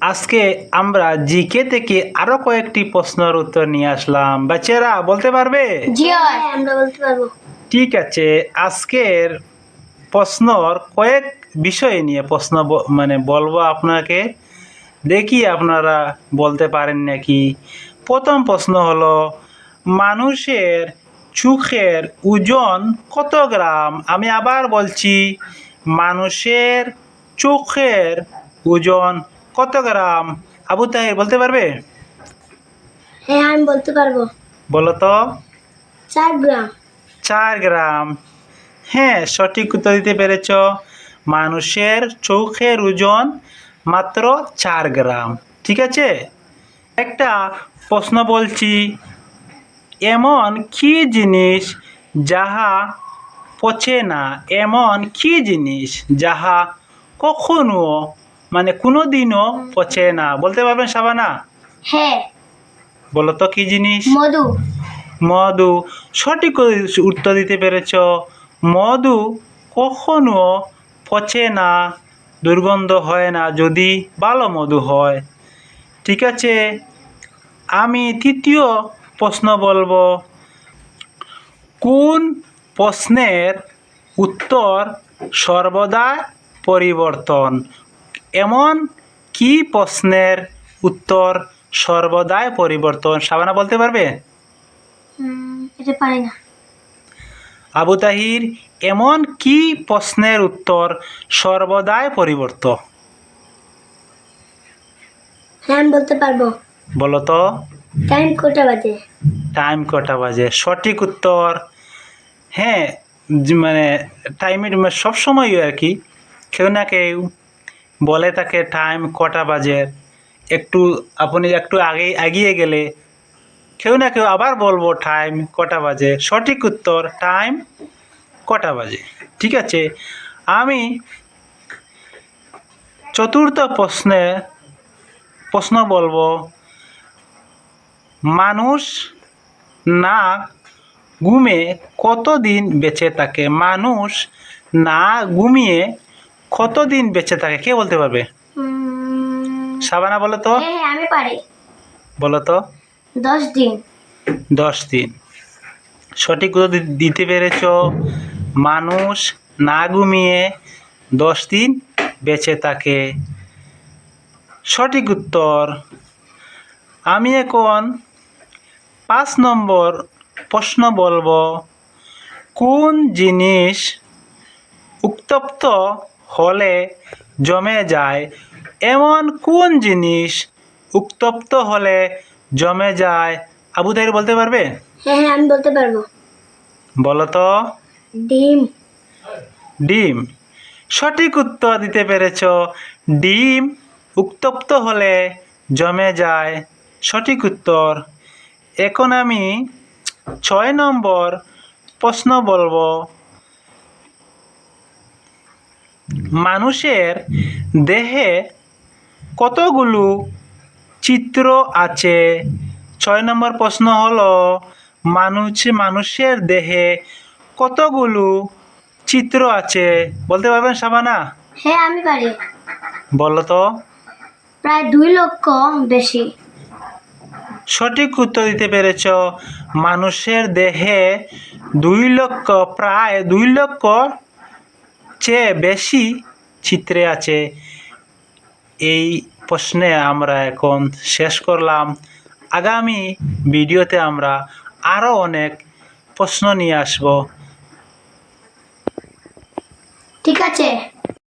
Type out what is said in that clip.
আজকে আমরা জিকে থেকে আরও কয়েকটি প্রশ্নের উত্তর নিয়ে আসলাম। বাচ্চারা বলতে পারবে? জি আমরা বলতে পারব। ঠিক আছে আজকের প্রশ্নর কয়েক বিষয় নিয়ে প্রশ্ন মানে বলব আপনাকে। দেখি আপনারা বলতে পারেন নাকি। প্রথম প্রশ্ন হলো মানুষের চোখের ওজন কত গ্রাম? আমি আবার বলছি মানুষের চোখের ওজন কত গ্রাম? আবু তাহির বলতে পারবে? হ্যাঁ আমি বলতে পারব। বলো তো। চার গ্রাম। চার গ্রাম। হ্যাঁ সঠিক উত্তর দিতে পেরেছ। মানুষের চোখের ওজন মাত্র চার গ্রাম। ঠিক আছে? একটা প্রশ্ন বলছি। এমন কি জিনিস যাহা পচে না? এমন কি জিনিস যাহা কখনো মানে কোনো দিনও পচে না। বলতে পারবেন সাবানা হ্যাঁ। বলো তো কি জিনিস? মধু। মধু। সঠিক উত্তর দিতে পেরেছ। মধু কখনো পচে না দুর্গন্ধ হয় না যদি ভালো মধু হয়। ঠিক আছে? আমি তৃতীয় প্রশ্ন বলব। কোন প্রশ্নের উত্তর সর্বদা পরিবর্তন? এমন কি প্রশ্নের উত্তর সর্বদাই পরিবর্তন? সাবানা বলতে পারবে? এটা পারি না। আবু তাহির এমন কি প্রশ্নের উত্তর সর্বদাই পরিবর্তন হ্যাঁ বলতে পারব? বলো তো। টাইম কটা বাজে? টাইম কটা বাজে? সঠিক উত্তর হ্যাঁ মানে টাইমের সব সময়ই আর কি। কেউ না কেউ বলে তাকে টাইম কটা বাজে? একটু আপনি একটু আগে, এগিয়ে গেলে কেউ না কেউ আবার বলব টাইম কটা বাজে? সঠিক উত্তর টাইম কটা বাজে? ঠিক আছে? আমি চতুর্থ প্রশ্নে প্রশ্ন বলব, মানুষ না ঘুমে কতদিন বেঁচে থাকে? মানুষ না ঘুমিয়ে কতদিন বেঁচে থাকে? কে বলতে পারবে? সাবানা বলো তো। হ্যাঁ হ্যাঁ আমি পারি। বলো তো। দশ দিন। দশ দিন। সঠিক উত্তর দিতে পেরেছ। মানুষ না ঘুমিয়ে দশ দিন বেঁচে থাকে। সঠিক উত্তর আমি এখন পাঁচ নম্বর প্রশ্ন বলব। কোন জিনিস উত্তপ্ত হলে জমে যায়। এমন কোন জিনিস উত্তপ্ত হলে জমে যায়? আবু তাইর বলতে পারবে? হ্যাঁ হ্যাঁ আমি বলতে পারব। বলো তো। ডিম। ডিম। সঠিক উত্তর দিতে পেরেছ। ডিম উত্তপ্ত হলে জমে যায়। সঠিক উত্তর। এখন আমি ছয় নম্বর প্রশ্ন বলব। মানুষের দেহে কতগুলো চিত্র আছে? ছয় নম্বর প্রশ্ন হলো মানুষ মানুষের দেহে কতগুলো চিত্র আছে? বলতে পারবেন সাবানা? হ্যাঁ আমি পারি। বলো তো। প্রায় দুই লক্ষ বেশি। সঠিক উত্তর দিতে পেরেছ। মানুষের দেহে দুই লক্ষ প্রায় দুই লক্ষ চেয়ে বেশি চিত্রে আছে এই প্রশ্নে আমরা এখন শেষ করলাম। আগামী ভিডিওতে আমরা আরও অনেক প্রশ্ন নিয়ে আসব। ঠিক আছে।